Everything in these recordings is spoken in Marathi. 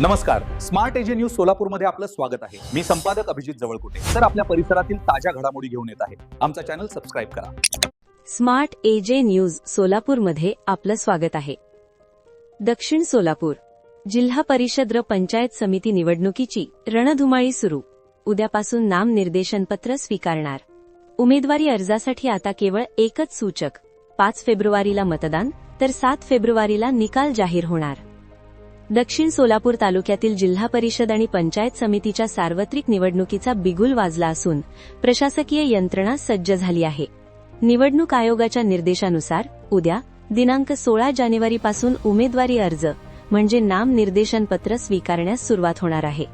नमस्कार. स्मार्ट एजे न्यूज सोलापूरमध्ये आपलं स्वागत आहे. मी संपादक अभिजित जवळकुटे. तर आपल्या परिसरातील ताज्या घडामोडी घेऊन येत आहे. आमचा चॅनल सबस्क्राईब करा. स्मार्ट एजे न्यूज सोलापूरमध्ये आपलं स्वागत आहे. दक्षिण सोलापूर जिल्हा परिषद पंचायत समिती निवडणुकीची रणधुमाळी सुरू. उद्यापासून नाम निर्देशनपत्र स्वीकारणार. उमेदवारी अर्जासाठी आता केवळ एकच सूचक. पाच फेब्रुवारीला मतदान तर सात फेब्रुवारीला निकाल जाहीर होणार. दक्षिण सोलापूर तालुक्यातील जिल्हा परिषद आणि पंचायत समितीच्या सार्वत्रिक निवडणुकीचा बिगुल वाजला असून प्रशासकीय यंत्रणा सज्ज झाली आहे. निवडणूक आयोगाच्या निर्देशानुसार उद्या दिनांक सोळा जानेवारीपासून उमेदवारी अर्ज म्हणजे नाम निर्देशनपत्र स्वीकारण्यास सुरुवात होणार आहे.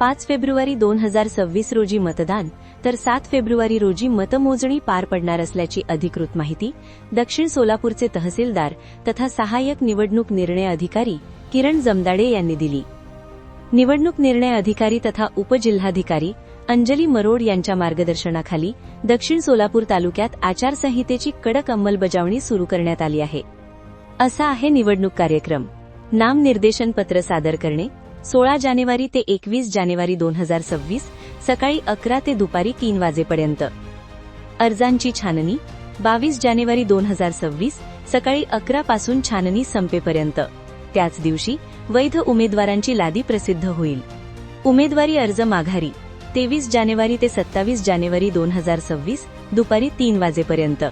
पाच फेब्रुवारी दोन हजार सव्वीस रोजी मतदान तर सात फेब्रुवारी रोजी मतमोजणी पार पडणार असल्याची अधिकृत माहिती दक्षिण सोलापूरचे तहसीलदार तथा सहाय्यक निवडणूक निर्णय अधिकारी किरण जमदाडे यांनी दिली. निवडणूक निर्णय अधिकारी तथा उपजिल्हाधिकारी अंजली मरोड यांच्या मार्गदर्शनाखाली दक्षिण सोलापूर तालुक्यात आचारसंहितेची कडक अंमलबजावणी सुरू करण्यात आली आहे. असा आहे निवडणूक कार्यक्रम. नामनिर्देशन पत्र सादर करणे सोळा जानेवारी ते एकवीस जानेवारी दोन हजार सव्वीस सकाळी अकरा ते दुपारी तीन वाजेपर्यंत. अर्जांची छाननी बावीस जानेवारी दोन हजार सव्वीस सकाळी अकरा पासून छाननी संपेपर्यंत. त्याच दिवशी वैध उमेदवारांची लादी प्रसिद्ध होईल. उमेदवारी अर्ज माघारी तेवीस जानेवारी ते सत्तावीस जानेवारी दोन हजार सव्वीस दुपारी तीन वाजेपर्यंत.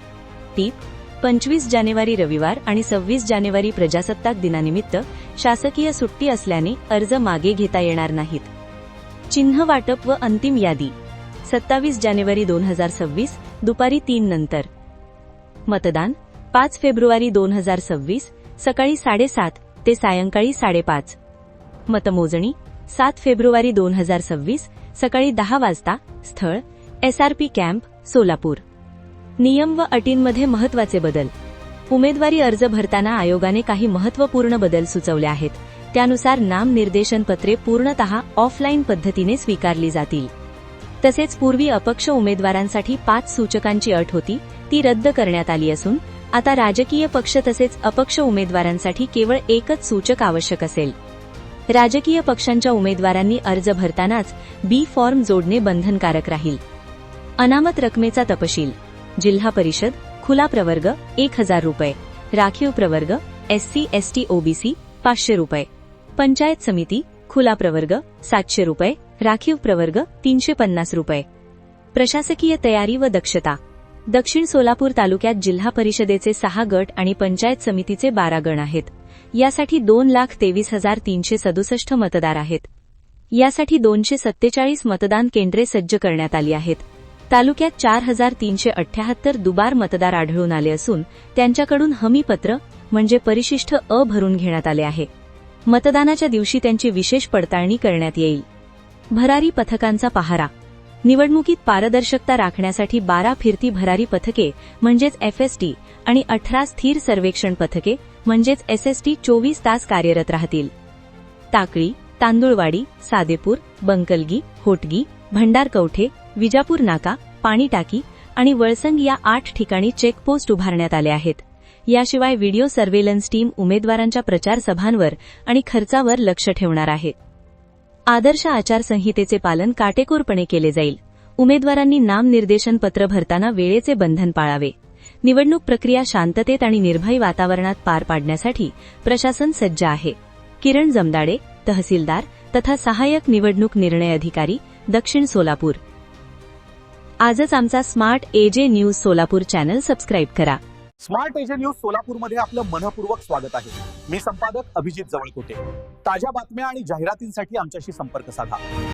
टीप पंचवीस जानेवारी रविवार आणि सव्वीस जानेवारी प्रजासत्ताक दिनानिमित्त शासकीय सुट्टी असल्याने अर्ज मागे घेता येणार नाहीत. चिन्ह वाटप व अंतिम यादी सत्तावीस जानेवारी दोन हजार सव्वीस दुपारी तीन नंतर. मतदान पाच फेब्रुवारी दोन हजार सव्वीस सकाळी साडेसात ते सायंकाळी साडेपाच. मतमोजणी सात फेब्रुवारी दोन हजार सव्वीस सकाळी दहा वाजता स्थळ एसआरपी कॅम्प सोलापूर. नियम व अटींमध्ये महत्त्वाचे बदल. उमेदवारी अर्ज भरताना आयोगाने काही महत्त्वपूर्ण बदल सुचवले आहेत. त्यानुसार नाम निर्देशन पत्रे पूर्णतः ऑफलाईन पद्धतीने स्वीकारली जातील. तसेच पूर्वी अपक्ष उमेदवारांसाठी पाच सूचकांची अट होती ती रद्द करण्यात आली असून आता राजकीय पक्ष तसेच अपक्ष उमेदवारांसाठी केवळ एकच सूचक आवश्यक असेल. राजकीय पक्षांच्या उमेदवारांनी अर्ज भरतानाच बी फॉर्म जोडणे बंधनकारक राहील. अनामत रकमेचा तपशील. जिल्हा परिषद खुला प्रवर्ग एक हजार रुपये. राखीव प्रवर्ग एससी एसटी ओबीसी पाचशे रुपये. पंचायत समिती खुला प्रवर्ग सातशे रुपये. राखीव प्रवर्ग तीनशे पन्नास रुपये. प्रशासकीय तयारी व दक्षता. दक्षिण सोलापूर तालुक्यात जिल्हा परिषदेचे सहा गट आणि पंचायत समितीचे बारा गण आहेत. यासाठी दोन लाख तेवीस हजार तीनशे सदुसष्ट मतदार आहेत. यासाठी दोनशे सत्तेचाळीस मतदान केंद्रे सज्ज करण्यात आली आहेत. तालुक्यात चार हजार तीनशे अठ्याहत्तर दुबार मतदार आढळून आले असून त्यांच्याकडून हमीपत्र म्हणजे परिशिष्ट अ भरून घेण्यात आले आहे. मतदानाच्या दिवशी त्यांची विशेष पडताळणी करण्यात येईल. भरारी पथकांचा पहारा निवडणुकीत पारदर्शकता राखण्यासाठी बारा फिरती भरारी पथके म्हणजेच एफएसटी आणि अठरा स्थिर सर्वेक्षण पथके म्हणजेच एसएसटी चोवीस तास कार्यरत राहतील. ताकळी तांदुळवाडी सादेपूर बंकलगी होटगी भंडारकवठे विजापूर नाका पाणी टाकी आणि वळसंग या आठ ठिकाणी चेकपोस्ट उभारण्यात आले आहेत. याशिवाय व्हिडिओ सर्व्हेलन्स टीम उमेदवारांच्या प्रचार सभांवर आणि खर्चावर लक्ष ठेवणार आहे. आदर्श आचारसंहितेचे पालन काटेकोरपणे केले जाईल. उमेदवारांनी नामनिर्देशन पत्र भरताना वेळेचे बंधन पाळावे. निवडणूक प्रक्रिया शांततेत आणि निर्भय वातावरणात पार पाडण्यासाठी प्रशासन सज्ज आहे. किरण जमदाडे तहसीलदार तथा सहाय्यक निवडणूक निर्णय अधिकारी दक्षिण सोलापूर. आजच आमचा smart AJ news Solapur channel subscribe करा. स्मार्ट एजे न्यूज सोलापूरमध्ये आपलं मनपूर्वक स्वागत आहे. मी संपादक अभिजित जवळकोटे. ताज्या बातम्या आणि जाहिरातींसाठी आमच्याशी संपर्क साधा.